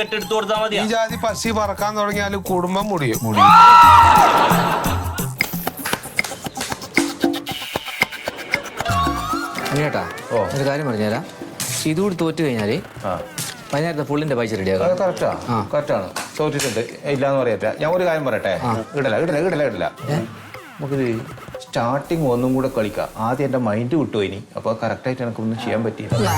കെട്ടെടുത്ത് കൊടുത്താൽ മതി ഈ ജാതി പശി പറക്കാൻ തുടങ്ങിയാൽ കുടുംബം മുടിയും. ചേട്ടാ ഒരു കാര്യം പറഞ്ഞുതരാം. ഇത് കൂടി തോറ്റു കഴിഞ്ഞാൽ പതിനായിരത്തെ പുള്ളിന്റെ പൈസ റെഡിയാക്കാം. കറക്റ്റാ ആ. കറക്റ്റാണ് തോറ്റിട്ടുണ്ട്. ഇല്ലാന്ന് പറയട്ടെ ഞാൻ ഒരു കാര്യം പറയട്ടെ? ഇടല ഇടല ഇടല ഇടല. നമുക്കിത് സ്റ്റാർട്ടിങ് ഒന്നും കൂടെ കളിക്കാം. ആദ്യം എന്റെ മൈൻഡ് വിട്ടു ഇനി. അപ്പൊ കറക്റ്റായിട്ട് എനിക്കൊന്നും ചെയ്യാൻ പറ്റിയില്ല.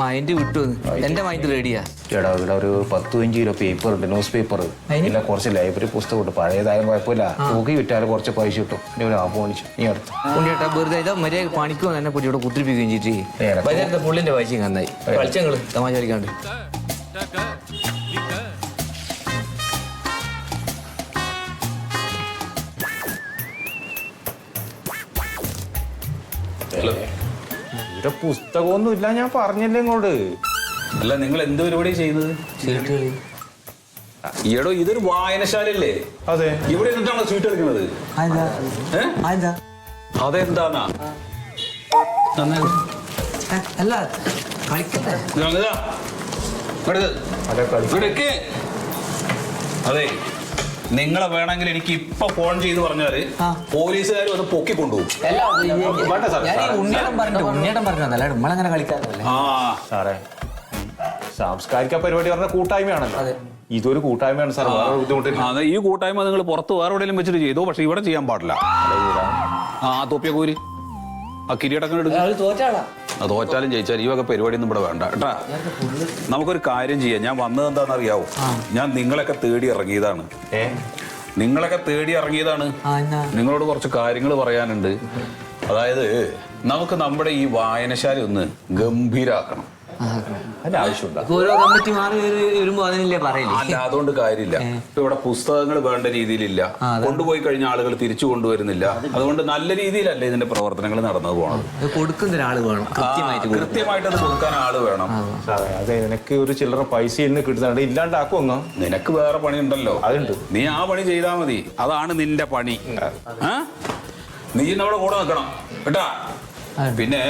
മൈൻഡ് വിട്ടു. എന്റെ മൈൻഡ് റെഡിയാ ചേട്ടാ ഇവിടെ ഒരു പത്ത് പതിനഞ്ച് കിലോ പേപ്പർ ഉണ്ട് ന്യൂസ് പേപ്പർ ഇല്ല പിന്നെ കുറച്ച് ലൈബ്രറി പുസ്തകം ഉണ്ട്. പഴയതായാലും കുഴപ്പമില്ല. തൂക്കി വിറ്റാലും കുറച്ച് പൈസ കിട്ടും. ഇനി ഒരു ആപ്പ് നീ അടുത്ത്. ഉണ്ണിയേട്ടാ വെറുതെ ഇതാ മര്യാദ പണിക്കോ എന്നെ പൊടി ഇവിടെ കുത്തിരിപ്പിക്കുകയും ചെയ്തിട്ട് പുള്ളിന്റെ പൈസയും കന്നായി കളിച്ചങ്ങൾ തമാശ കളിക്കാണ്ട്. ഇവിടെ പുസ്തകമൊന്നും ഇല്ല ഞാൻ പറഞ്ഞില്ല ഇങ്ങോട്ട്. അല്ല നിങ്ങൾ എന്ത് പരിപാടി ചെയ്യുന്നത്? ഈടോ ഇതൊരു വായനശാലല്ലേ അതെ. ഇവിടെ എന്നിട്ടാണോ സ്വീറ്റ് എടുക്കുന്നത്? അതെന്താന്നാ? അല്ല കളിക്കട്ടെ. അതെ. അതെ നിങ്ങളെ വേണമെങ്കിൽ എനിക്ക് ഇപ്പൊ ഫോൺ ചെയ്ത് പറഞ്ഞാൽ പോലീസുകാരും പോലീസുകാർ വന്ന് പൊക്കി കൊണ്ടുപോകും. പറഞ്ഞു നമ്മളങ്ങനെ കളിക്കാറില്ല ആ സാറേ. സാംസ്കാരിക പരിപാടി പറഞ്ഞ കൂട്ടായ്മയാണല്ലോ. അതെ. ഇതൊരു കൂട്ടായ്മയാണ് സാർ വേറെ ബുദ്ധിമുട്ടില്ല. അതെ ഈ കൂട്ടായ്മ നിങ്ങൾ പുറത്ത് വേറെ എവിടെയെങ്കിലും വെച്ചിട്ട് ചെയ്തോ? പക്ഷെ ഇവിടെ ചെയ്യാൻ പാടില്ല. ആ തൊപ്പിയ കൂരി ആ കിരീടക്കം എടുക്കും. അത് തോറ്റാലും ജയിച്ചാലും ഈ വക പരിപാടിയൊന്നും ഇവിടെ വേണ്ട. കേട്ടാ? നമുക്കൊരു കാര്യം ചെയ്യാം. ഞാൻ വന്നത് എന്താണെന്ന് അറിയാവോ ഞാൻ നിങ്ങളൊക്കെ തേടി ഇറങ്ങിയതാണ്. നിങ്ങളൊക്കെ തേടി ഇറങ്ങിയതാണ്. നിങ്ങളോട് കുറച്ച് കാര്യങ്ങൾ പറയാനുണ്ട്. അതായത് നമുക്ക് നമ്മുടെ ഈ വായനശാല ഒന്ന് ഗംഭീരാക്കണം. അതിന്റെ ആവശ്യമുണ്ടോ. ഓരോ കമ്മിറ്റി മാറി വരു- വരുമ്പോ അതിനല്ലേ പറയില്ല അല്ല അതുകൊണ്ട് കാര്യമില്ല. ഇപ്പൊ ഇവിടെ പുസ്തകങ്ങൾ വേണ്ട രീതിയിലില്ല. കൊണ്ടുപോയി കഴിഞ്ഞ ആളുകൾ തിരിച്ചു കൊണ്ടുവരുന്നില്ല. അതുകൊണ്ട് നല്ല രീതിയിലല്ല ഇതിന്റെ പ്രവർത്തനങ്ങൾ നടന്നു പോകണം കൊടുക്കുന്ന ഒരാൾ വേണം. കൃത്യമായിട്ട് അത് കൊടുക്കാൻ ആൾ വേണം. അതെ നിനക്ക് ഒരു ചില്ലറ പൈസ ഇന്ന് കിട്ടുന്നുണ്ട് ഇല്ലാണ്ടാക്കും അങ്ങ് നിനക്ക് വേറെ പണി ഉണ്ടല്ലോ അതുണ്ട്. നീ ആ പണി ചെയ്താൽ മതി. അതാണ് നിന്റെ പണി. നീ നമ്മുടെ കൂടെ നിൽക്കണം കേട്ടാ? പിന്നെ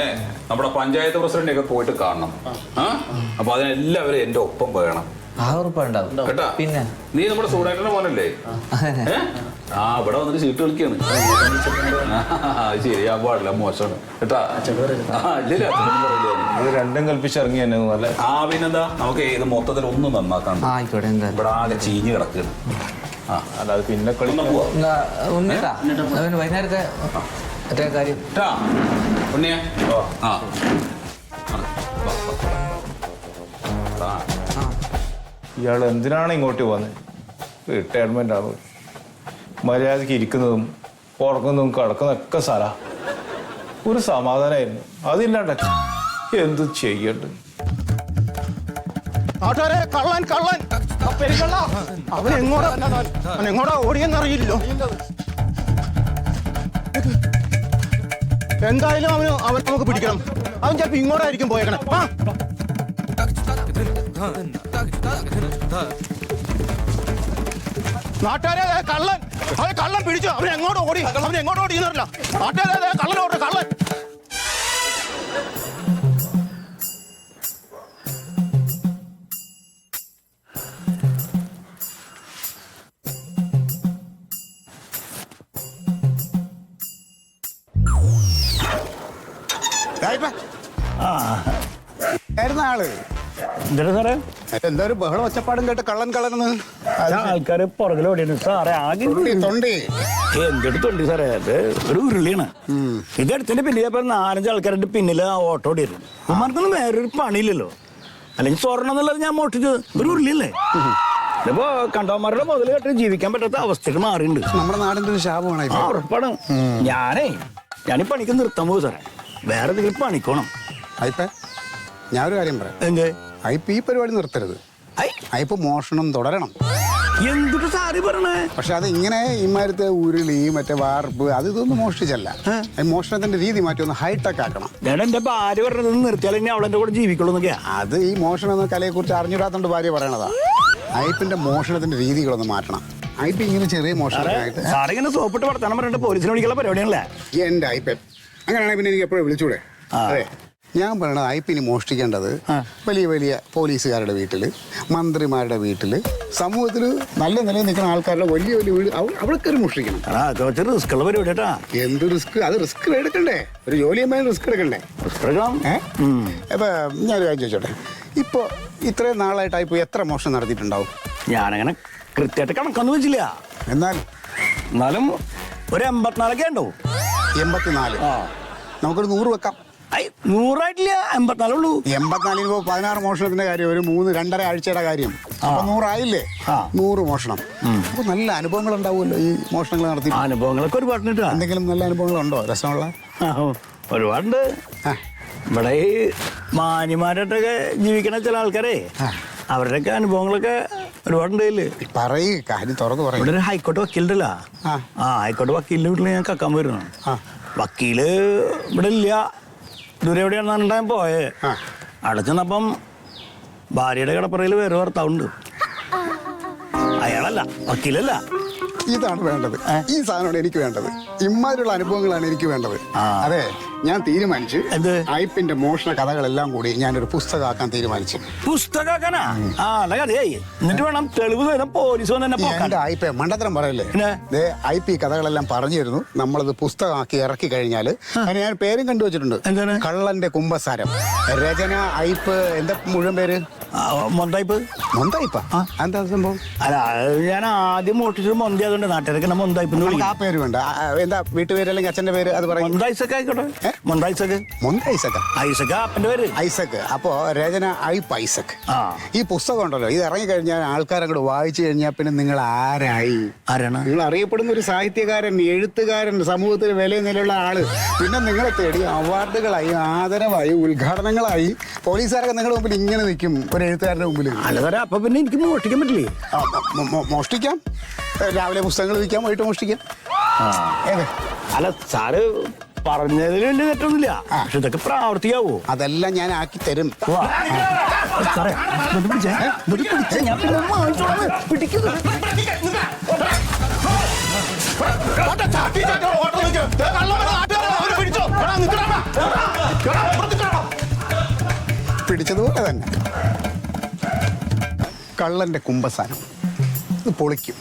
നമ്മുടെ പഞ്ചായത്ത് പ്രസിഡന്റ് ഒക്കെ പോയിട്ട് കാണണം. ആ. അപ്പൊ അതിനെല്ലാവരും എന്റെ ഒപ്പം വേണം. കേട്ടാ? പിന്നെ? നീ നമ്മുടെ സൂടായിട്ടിന്റെ മോനല്ലേ? ആ. ഇവിടെ വന്നിട്ട് സീറ്റ് കളിക്കാണ്. ശരിയാ പാടില്ല മോശമാണ്. കേട്ടാ. ഇത് രണ്ടും കൽപ്പിച്ചിറങ്ങി തന്നെ നല്ല ആ പിന്നെന്താ? നമുക്ക് ഇത് മൊത്തത്തിൽ ഒന്നും നന്നാക്കാണ്ട് ആ, ആയിക്കോട്ടെ എന്താ ഇവിടെ ആകെ ചീഞ്ഞ് കിടക്കുന്നു ആ. അല്ലാതെ പിന്നെ കളി വൈകുന്നേരത്തെ മറ്റേ കാര്യം. ഉണ്ണിയെ? ആ. ആ. ഇയാൾ എന്തിനാണ് ഇങ്ങോട്ട് പോകുന്നത് റിട്ടയർമെന്റ് ആണ് മര്യാദയ്ക്ക് ഇരിക്കുന്നതും ഉറക്കുന്നതും കിടക്കുന്നതൊക്കെ സാര. ഒരു സമാധാനമായിരുന്നു അതില്ലാണ്ട എന്ത് ചെയ്യണ്ട്? നാട്ടുകാരെ കള്ളൻ കള്ളൻ. അവൻ എങ്ങോട്ടാ അവൻ എങ്ങോട്ടാ ഓടിയെന്നറിയില്ലോ. എന്തായാലും അവന് അവൻ നമുക്ക് പിടിക്കണം. അവൻ ചിലപ്പോ ഇങ്ങോട്ടായിരിക്കും പോയേക്കണേ. ആ. നാട്ടുകാരെ കള്ളൻ. അവൻ കള്ളൻ പിടിച്ചു. അവൻ എങ്ങോട്ട് ഓടി? അവൻ എങ്ങോട്ട് ഓടി എന്നറിയില്ല നാട്ടുകാരെ കള്ളൻ ഓടി. കള്ളൻ. ആയിരുന്ന ആൾ? എന്തിനാ സാറേ? എന്താ ഒരു ബഹളം ഒച്ചപ്പാടും കേട്ട് കള്ളൻ കള്ളനെന്ന്? ആൾക്കാര് പുറകിലോടിയാണ് സാറേ ആകെ തൊണ്ടി തൊണ്ടി. എന്തെടുത്തുണ്ട് സാറേ. അത് ഒരു ഉരുളിയാണ്. ഇത് എടുത്തിന്റെ പിന്നിൽ ഇപ്പൊ നാലഞ്ച് ആൾക്കാരുടെ പിന്നിൽ ആ ഓട്ടോ ഓടിയിരുന്നു ഉമ്മാർക്കൊന്നും വേറൊരു പണിയില്ലല്ലോ. അല്ലെങ്കിൽ സ്വർണം എന്നുള്ളത് ഞാൻ മോട്ടിച്ചത് ഒരു ഉരുളിയല്ലേ? ഇതിപ്പോ കണ്ടവന്മാരുടെ മുതൽ കേട്ട് ജീവിക്കാൻ പറ്റാത്ത അവസ്ഥയ്ക്ക് മാറിയിട്ടുണ്ട്. നമ്മുടെ നാടിന്റെ ഒരു ശാപമാണ് ഉറപ്പാണ്. ഞാനേ ഞാനീ പണിക്ക് നിർത്താൻ പോകും സാറേ. വേറെ എന്തെങ്കിലും പണിക്കോണം ഞാൻ ഞാനൊരു കാര്യം പറയാം. എന്തേ? അയിപ്പ് ഈ പരിപാടി നിർത്തരുത്. അയിപ്പ് മോഷണം തുടരണം. എന്തിട്ട് സാരി പറഞ്ഞേ പക്ഷെ അത് ഇങ്ങനെ ഇമാരത്തെ ഉരുളി മറ്റേ വാർപ്പ് അത് ഇതൊന്നും മോഷ്ടിച്ചല്ല. മോഷണത്തിന്റെ രീതി മാറ്റി ഒന്ന് ഹൈടെക് ആക്കണം. ഞാൻ എന്റെ ഭാര്യ പറഞ്ഞത് നിർത്തിയാൽ ഇനി അവളെന്റെ കൂടെ ജീവിക്കുള്ളൂ അത് ഈ മോഷണം എന്ന കലയെ കുറിച്ച് അറിഞ്ഞിടാത്തോണ്ട് ഭാര്യ പറയണതാ. അയപ്പിന്റെ മോഷണത്തിന്റെ രീതികളൊന്ന് മാറ്റണം. അയപ്പ് ഇങ്ങനെ ചെറിയ മോഷണമായിട്ട് സാറിങ്ങനെ സോപ്പിട്ട് വർത്താനം പറഞ്ഞിട്ട് പോലീസിനെ വിളിക്കാനുള്ള പരിപാടിയാണല്ലേ? എന്റെ അയപ്പൻ അങ്ങനെയാണെങ്കിൽ പിന്നെ എനിക്ക് എപ്പോഴും വിളിച്ചൂടെ? അതെ. ഞാൻ പറയണത് ഐ ഐപ്പിനി മോഷ്ടിക്കേണ്ടത് വലിയ വലിയ പോലീസുകാരുടെ വീട്ടിൽ മന്ത്രിമാരുടെ വീട്ടിൽ സമൂഹത്തിൽ നല്ല നിലയിൽ നിൽക്കുന്ന ആൾക്കാരുടെ വലിയ വലിയ വീട് അവ- അവിടെ മോഷ്ടിക്കണം. റിസ്ക് ഉള്ള പരിപാടി കേട്ടാ. എന്ത് റിസ്ക് അത് റിസ്ക് എടുക്കണ്ടേ? ഒരു ജോലിയമായ റിസ്ക് എടുക്കണ്ടേ? അപ്പൊ ഞാനൊരു കാര്യം ചോദിച്ചോട്ടെ? ഇപ്പോൾ ഇത്രയും നാളായിട്ട് ഇപ്പോൾ എത്ര മോഷണം നടത്തിയിട്ടുണ്ടാവും? ഞാനങ്ങനെ കൃത്യമായിട്ട് കണക്കൊന്നും വെച്ചില്ല. എന്നാൽ? എന്നാലും ഒരു എൺപത്തിനാലൊക്കെ ഉണ്ടാവും എൺപത്തിനാല്. നമുക്കൊരു നൂറ് വെക്കാം. ഇപ്പോൾ പതിനാറ് മോഷണത്തിന്റെ കാര്യം ഒരു മൂന്ന് രണ്ടര ആഴ്ചയുടെ കാര്യം. അപ്പൊ നൂറായില്ലേ. നൂറ് മോഷണം. അപ്പൊ നല്ല അനുഭവങ്ങൾ ഉണ്ടാവുമല്ലോ ഈ മോഷണങ്ങൾ നടത്തി. അനുഭവങ്ങളൊക്കെ ഒരുപാട് എന്തെങ്കിലും നല്ല അനുഭവങ്ങളുണ്ടോ? രസമുള്ള? ഒരുപാടുണ്ട്. ഇവിടെ ഈ മാന്യമാരായിട്ടൊക്കെ ജീവിക്കണ ചില ആൾക്കാരെ അവരുടെയൊക്കെ അനുഭവങ്ങളൊക്കെ ഒരുപാടുണ്ട് വക്കീലുണ്ടല്ല പറയ് കാര്യം തുറന്നു ഇവിടെ പറയും. ഒരു ഹൈക്കോടതി വക്കീലുണ്ടല്ലോ. ആ. ആ ഹൈക്കോടതി വക്കീലിന്റെ വീട്ടിൽ ഞാൻ കക്കാൻ വരുന്നു ആ. വക്കീൽ ഇവിടെ ഇല്ല. ദൂരെ എവിടെയാണെന്നാണ് ഞാൻ പോയേ. ആ. അവിടെ ചെന്നപ്പം ഭാര്യയുടെ കിടപ്പറയിൽ വേറെ ഭർത്താവുണ്ട്. അയാളല്ല വക്കീലല്ല. ഇതാണ് വേണ്ടത്. ഈ സാധനമാണ് എനിക്ക് വേണ്ടത്. ഇമാതിരിയുള്ള അനുഭവങ്ങളാണ് എനിക്ക് വേണ്ടത്. ആ. അതെ. ഞാൻ തീരുമാനിച്ച്. എന്ത്? ഐപ്പിന്റെ മോഷണ കഥകളെല്ലാം കൂടി ഞാനൊരു പുസ്തകമാക്കാൻ തീരുമാനിച്ചു. പുസ്തകാക്കാനാ ആ കഥയായി എന്നിട്ട് വേണം തെളിവ് സഹിതം പോലീസ് വന്ന് എന്നെ പോക്കാൻ. എന്റെ ഐപ്പ് മണ്ടത്തരം പറയല്ലേ? പിന്നെ? ദേ ഐ പി കഥകളെല്ലാം പറഞ്ഞു തരുന്നു നമ്മളത് പുസ്തകമാക്കി ഇറക്കി കഴിഞ്ഞാൽ അതിന് ഞാൻ പേരും കണ്ടുവച്ചിട്ടുണ്ട്. എന്താണ്? കള്ളന്റെ കുംഭസാരം രചന ഐപ്പ് എന്താ മുഴുവൻ പേര്? ആ, മൊന്തായിപ്പ് മൊന്തൈപ്പ? എന്താ സംഭവം? അല്ല അത് ഞാൻ ആദ്യം മോട്ടിച്ചത് മൊന്തി അതുകൊണ്ട് നാട്ടുകാരൊക്കെ മൊന്തായിപ്പ് നമുക്ക് ആ പേര് വേണ്ട. ആ, ആ, എന്താ വീട്ടുപേര് അല്ലെങ്കിൽ അച്ഛന്റെ പേര് അത് പറയും? മൊന്തൈസക്ക് ആയിക്കോട്ടെ. അപ്പന്റെ പേര്? ഐസക്. അപ്പോ രചന ഐ പൈസക് ഈ പുസ്തകം ഉണ്ടല്ലോ ഇത് ഇറങ്ങിക്കഴിഞ്ഞാൽ ആൾക്കാർ അങ്ങോട്ട് വായിച്ചു കഴിഞ്ഞാൽ പിന്നെ നിങ്ങൾ ആരായി? ആരാണ്? നിങ്ങൾ അറിയപ്പെടുന്ന ഒരു സാഹിത്യകാരൻ എഴുത്തുകാരൻ സമൂഹത്തിന് വില നിലയുള്ള ആൾ. പിന്നെ നിങ്ങളെ തേടി അവാർഡുകളായി ആദരവായി ഉദ്ഘാടനങ്ങളായി പോലീസുകാരൊക്കെ നിങ്ങളുടെ മുമ്പിൽ ഇങ്ങനെ നിൽക്കും ഒരു എഴുത്തുകാരന്റെ മുമ്പിൽ അല്ലതരാ അപ്പൊ പിന്നെ എനിക്ക് മോഷ്ടിക്കാൻ പറ്റില്ലേ? മോഷ്ടിക്കാം. രാവിലെ പുസ്തകങ്ങൾ വിൽക്കാം വൈകിട്ട് മോഷ്ടിക്കാം. അല്ല സാറ് പറഞ്ഞതിൽ വലിയ തെറ്റൊന്നുമില്ല പക്ഷെ ഇതൊക്കെ പ്രാവർത്തിയാവോ അതെല്ലാം ഞാൻ ആക്കി തരും വാ. സാറേ ഇതൊന്ന് പിടിച്ചേ. ഇതൊന്ന് പിടിച്ചേ. ഞാൻ പിന്നെ ഒന്ന് വാങ്ങിച്ചോളാം. പിടിക്കുന്നത്. പിടിച്ചതുപോലെ തന്നെ കള്ളന്റെ കുമ്പസാനം ഇത് പൊളിക്കും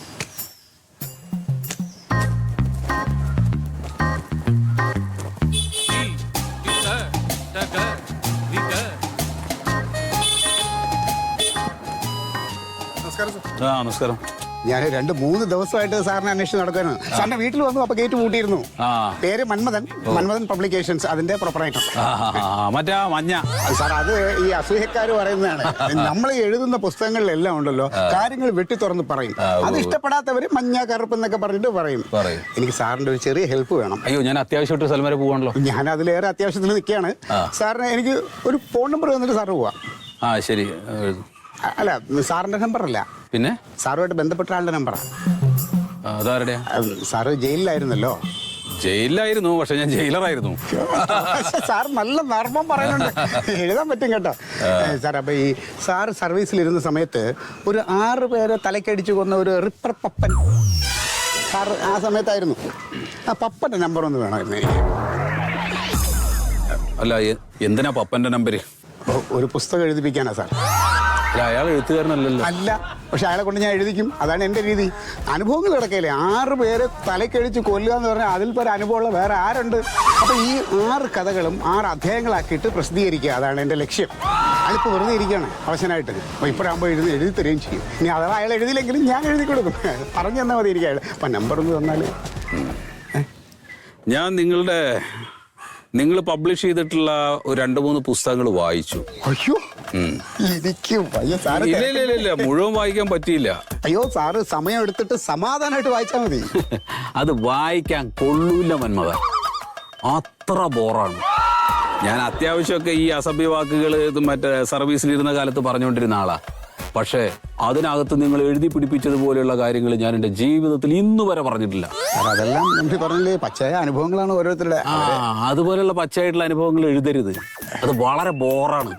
നമസ്കാരം. ഞാൻ രണ്ട് മൂന്ന് ദിവസമായിട്ട് സാറിനെ അന്വേഷിച്ച് നടക്കാനാണ് സാറിന്റെ വീട്ടിൽ വന്നു അപ്പൊ ഗേറ്റ് പൂട്ടിയിരുന്നു. പേര് മന്മദൻ മന്മദൻ പബ്ലിക്കേഷൻസ് അതിന്റെ പ്രൊപ്പറേറ്റർ മറ്റേ മഞ്ഞ. സാർ അത് ഈ അസൂയക്കാർ പറയുന്നതാണ്. നമ്മൾ എഴുതുന്ന പുസ്തകങ്ങളിലെല്ലാം ഉണ്ടല്ലോ കാര്യങ്ങൾ വെട്ടി തുറന്ന് പറയും. അത് ഇഷ്ടപ്പെടാത്തവര് മഞ്ഞ കറുപ്പ് എന്നൊക്കെ പറഞ്ഞിട്ട് പറയും. എനിക്ക് സാറിന്റെ ഒരു ചെറിയ ഹെൽപ്പ് വേണം. അയ്യോ ഞാൻ അത്യാവശ്യമായിട്ട് സ്ഥലം വരെ പോവാണല്ലോ. ഞാൻ അതിലേറെ അത്യാവശ്യത്തിന് നിൽക്കുകയാണ്. സാറിന് എനിക്ക് ഒരു ഫോൺ നമ്പർ തന്നിട്ട് സാറ് പോവാം. ആ ശരി. അല്ല സാറിന്റെ നമ്പർ അല്ല പിന്നെ? സാറുമായിട്ട് ബന്ധപ്പെട്ട ആളുടെ നമ്പറാ. അതാരുടെയാ സാറ് ജയിലിലായിരുന്നല്ലോ. ജയിലിലായിരുന്നു പക്ഷെ ഞാൻ ജയിലറായിരുന്നു. സാർ നല്ല നർമ്മം പറയുന്നുണ്ട്. എഴുതാൻ പറ്റും കേട്ടോ. സാർ അപ്പൊ ഈ സാർ സർവീസിലിരുന്ന സമയത്ത് ഒരു ആറ് പേരെ തലക്കടിച്ചു കൊന്ന ഒരു റിപ്പർ പപ്പൻ. സാർ ആ സമയത്തായിരുന്നു. ആ പപ്പന്റെ നമ്പർ ഒന്ന് വേണമായിരുന്നു. എനിക്ക് അല്ല എന്തിനാ പപ്പന്റെ നമ്പര്? ഒരു പുസ്തകം എഴുതിപ്പിക്കാനാ സാർ. അയാൾ എഴുത്തുകാരനല്ലല്ലോ. അല്ല പക്ഷെ അയാളെ കൊണ്ട് ഞാൻ എഴുതിക്കും. അതാണ് എന്റെ രീതി. അനുഭവങ്ങൾ കിടക്കയില്ലേ? ആറ് പേരെ തലക്കഴിച്ച് കൊല്ലുക എന്ന് പറഞ്ഞാൽ അതിൽ പല അനുഭവമുള്ള വേറെ ആരുണ്ട്? അപ്പൊ ഈ ആറ് കഥകളും ആറ് അധ്യായങ്ങളാക്കിയിട്ട് പ്രസിദ്ധീകരിക്കുക. അതാണ് എന്റെ ലക്ഷ്യം. അയാളിപ്പോൾ വെറുതെ ഇരിക്കുകയാണ് അവശനായിട്ട്. അപ്പോൾ ഇപ്പോഴാകുമ്പോൾ എഴുതി എഴുതി തരികയും ചെയ്യും. ഇനി അഥവാ അയാൾ എഴുതിയില്ലെങ്കിലും ഞാൻ എഴുതി കൊടുക്കും. പറഞ്ഞു തന്നാൽ മതി അയാൾ അപ്പം നമ്പർ ഒന്ന് തന്നാൽ. ഞാൻ നിങ്ങളുടെ നിങ്ങൾ പബ്ലിഷ് ചെയ്തിട്ടുള്ള ഒരു രണ്ട് മൂന്ന് പുസ്തകങ്ങൾ വായിച്ചു. അയ്യോ. എനിക്ക് വയ്യ സാറ് ഇല്ല ഇല്ല ഇല്ല ഇല്ല. മുഴുവൻ വായിക്കാൻ പറ്റിയില്ല. അയ്യോ സാറ് സമയം എടുത്തിട്ട് സമാധാനമായിട്ട് വായിച്ചാൽ മതി. അത് വായിക്കാൻ കൊള്ളൂല്ല മന്മത അത്ര ബോറാണ്. ഞാൻ അത്യാവശ്യമൊക്കെ ഈ അസഭ്യ വാക്കുകൾ ഇത് മറ്റേ സർവീസിലിരുന്ന കാലത്ത് പറഞ്ഞുകൊണ്ടിരുന്ന ആളാ. പക്ഷേ അതിനകത്ത് നിങ്ങൾ എഴുതി പിടിപ്പിച്ചതുപോലെയുള്ള കാര്യങ്ങൾ ഞാൻ എന്റെ ജീവിതത്തിൽ ഇന്നു വരെ പറഞ്ഞിട്ടില്ല. സാർ അതെല്ലാം നമുക്ക് പറഞ്ഞില്ലേ? പച്ചയായ അനുഭവങ്ങളാണ് ഓരോരുത്തരുടെ. ആ അതുപോലെയുള്ള പച്ചയായിട്ടുള്ള അനുഭവങ്ങൾ എഴുതരുത്. അത് വളരെ ബോറാണ്.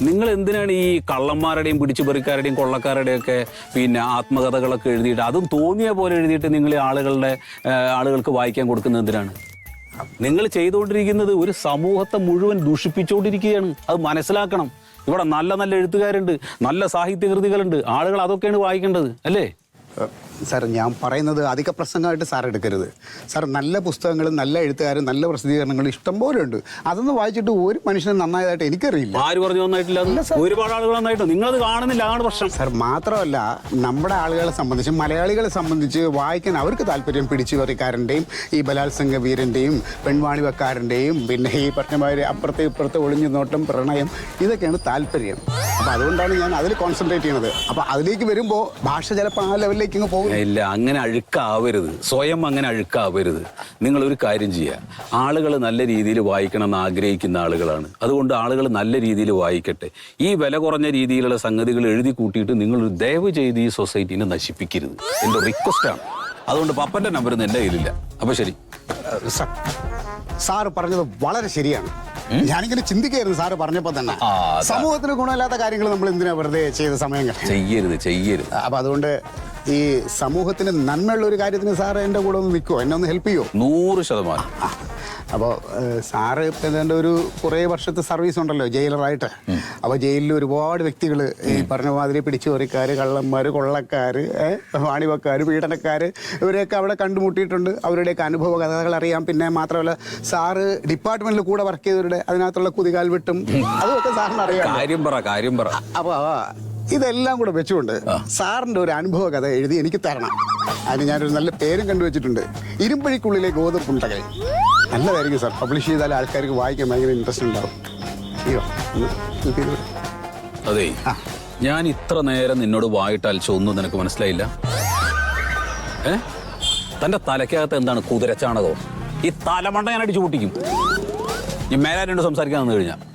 നിങ്ങൾ എന്തിനാണ് ഈ കള്ളന്മാരുടെയും പിടിച്ചുപറിക്കാരുടെയും കൊള്ളക്കാരുടെയും ഒക്കെ പിന്നെ ആത്മകഥകളൊക്കെ എഴുതിയിട്ട്? അതും തോന്നിയ പോലെ എഴുതിയിട്ട് നിങ്ങൾ ആളുകളുടെ ആളുകൾക്ക് വായിക്കാൻ കൊടുക്കുന്നത് എന്തിനാണ്? നിങ്ങൾ ചെയ്തുകൊണ്ടിരിക്കുന്നത് ഒരു സമൂഹത്തെ മുഴുവൻ ദൂഷിപ്പിച്ചുകൊണ്ടിരിക്കുകയാണ്. അത് മനസ്സിലാക്കണം. ഇവിടെ നല്ല നല്ല എഴുത്തുകാരുണ്ട് നല്ല സാഹിത്യകൃതികളുണ്ട്. ആളുകൾ അതൊക്കെയാണ് വായിക്കേണ്ടത് അല്ലേ? സാർ ഞാൻ പറയുന്നത് അധിക പ്രസംഗമായിട്ട് സാർ എടുക്കരുത്. സാർ നല്ല പുസ്തകങ്ങളും നല്ല എഴുത്തുകാരും നല്ല പ്രസിദ്ധീകരണങ്ങളും ഇഷ്ടം പോലെ ഉണ്ട്. അതൊന്നും വായിച്ചിട്ട് ഒരു മനുഷ്യനും നന്നായതായിട്ട് എനിക്കറിയില്ല. ആര് പറഞ്ഞു നന്നായിട്ടില്ല? ഒരുപാട് ആളുകൾ നന്നായിട്ട് നിങ്ങളത് കാണുന്നില്ല അതാണ് പ്രശ്നം. സാർ മാത്രമല്ല നമ്മുടെ ആളുകളെ സംബന്ധിച്ച് മലയാളികളെ സംബന്ധിച്ച് വായിക്കാൻ അവർക്ക് താല്പര്യം പിടിച്ചു പറിക്കാരന്റെയും ഈ ബലാത്സംഗ വീരന്റെയും പെൺവാണി വെക്കാരന്റെയും പിന്നെ ഈ പറഞ്ഞമാര് അപ്പുറത്തെ ഇപ്പുറത്തെ ഒളിഞ്ഞു നോട്ടം പ്രണയം ഇതൊക്കെയാണ് താല്പര്യം. അപ്പോൾ അതുകൊണ്ടാണ് ഞാൻ അതിൽ കോൺസെൻട്രേറ്റ് ചെയ്യുന്നത്. അപ്പോൾ അതിലേക്ക് വരുമ്പോൾ ഭാഷ ചിലപ്പോൾ ആ ലെവലിലേക്ക് അങ്ങ് പോകും ഇല്ല അങ്ങനെ അഴുക്കാവരുത്. സ്വയം അങ്ങനെ അഴുക്കാവരുത്. നിങ്ങൾ ഒരു കാര്യം ചെയ്യുക ആളുകൾ നല്ല രീതിയിൽ വായിക്കണം എന്ന് ആഗ്രഹിക്കുന്ന ആളുകളാണ്. അതുകൊണ്ട് ആളുകൾ നല്ല രീതിയിൽ വായിക്കട്ടെ. ഈ വില കുറഞ്ഞ രീതിയിലുള്ള സംഗതികൾ എഴുതി കൂട്ടിയിട്ട് നിങ്ങൾ ദയവ് ചെയ്ത് ഈ സൊസൈറ്റീനെ നശിപ്പിക്കരുത്. എന്റെ റിക്വസ്റ്റാണ് അതുകൊണ്ട് പപ്പന്റെ നമ്പർ എന്റെ കയ്യിലില്ല. അപ്പം ശരി. സാർ സാറ് പറഞ്ഞത് വളരെ ശരിയാണ്. ഞാനിങ്ങനെ ചിന്തിക്കായിരുന്നു സാറ് പറഞ്ഞപ്പോൾ തന്നെ. ആ, അതാ. സമൂഹത്തിന് ഗുണമില്ലാത്ത കാര്യങ്ങൾ നമ്മൾ എന്തിനാ വെറുതെ ചെയ്ത സമയങ്ങൾ? ചെയ്യരുത് ചെയ്യരുത്. അപ്പൊ അതുകൊണ്ട് ഈ സമൂഹത്തിന് നന്മയുള്ള ഒരു കാര്യത്തിന് സാറ് എന്റെ കൂടെ ഒന്ന് നിൽക്കുമോ എന്നെ ഒന്ന് ഹെൽപ്പ് ചെയ്യുമോ നൂറ് ശതമാനം. അപ്പോൾ സാറ് ഏതാണ്ട് ഒരു കുറേ വർഷത്തെ സർവീസ് ഉണ്ടല്ലോ ജയിലറായിട്ട് അപ്പോൾ ജയിലിൽ ഒരുപാട് വ്യക്തികൾ ഈ പറഞ്ഞ മാതിരി പിടിച്ചുപറിക്കാർ കള്ളന്മാർ കൊള്ളക്കാർ വാണിവക്കാർ പീഡനക്കാർ ഇവരെയൊക്കെ അവിടെ കണ്ടുമുട്ടിയിട്ടുണ്ട്. അവരുടെയൊക്കെ അനുഭവ കഥകൾ അറിയാം. പിന്നെ മാത്രമല്ല സാറ് ഡിപ്പാർട്ട്മെന്റിൽ കൂടെ വർക്ക് ചെയ്തവരുടെ അതിനകത്തുള്ള കുതികാൽ വിട്ടും. അതൊക്കെ സാറിന് അറിയാം. കാര്യം പറ കാര്യം പറ. അപ്പോൾ ഇതെല്ലാം കൂടെ വെച്ചുകൊണ്ട് സാറിന്റെ ഒരു അനുഭവ കഥ എഴുതി എനിക്ക് തരണം. അതിന് ഞാനൊരു നല്ല പേരും കണ്ടുവച്ചിട്ടുണ്ട് ഇരുമ്പഴിക്കുള്ളിലെ ഗോതമ്പുണ്ടകൾ നല്ലതായിരിക്കും സാർ. പബ്ലിഷ് ചെയ്താൽ ആൾക്കാർക്ക് വായിക്കാൻ ഭയങ്കര ഇൻട്രസ്റ്റ് ഉണ്ടാവും. അയ്യോ അതെ ഞാൻ ഇത്ര നേരം നിന്നോട് വായിട്ടാൽ ഒന്നും നിനക്ക് മനസ്സിലായില്ല? ഏ? തന്റെ തലക്കകത്ത് എന്താണ് കുതിരച്ചാണകോ ഈ തലമണ്ട ഞാൻ അടിച്ചു പൊട്ടിക്കും. ഈ മേലാരോട് സംസാരിക്കാൻ വന്നു കഴിഞ്ഞാൽ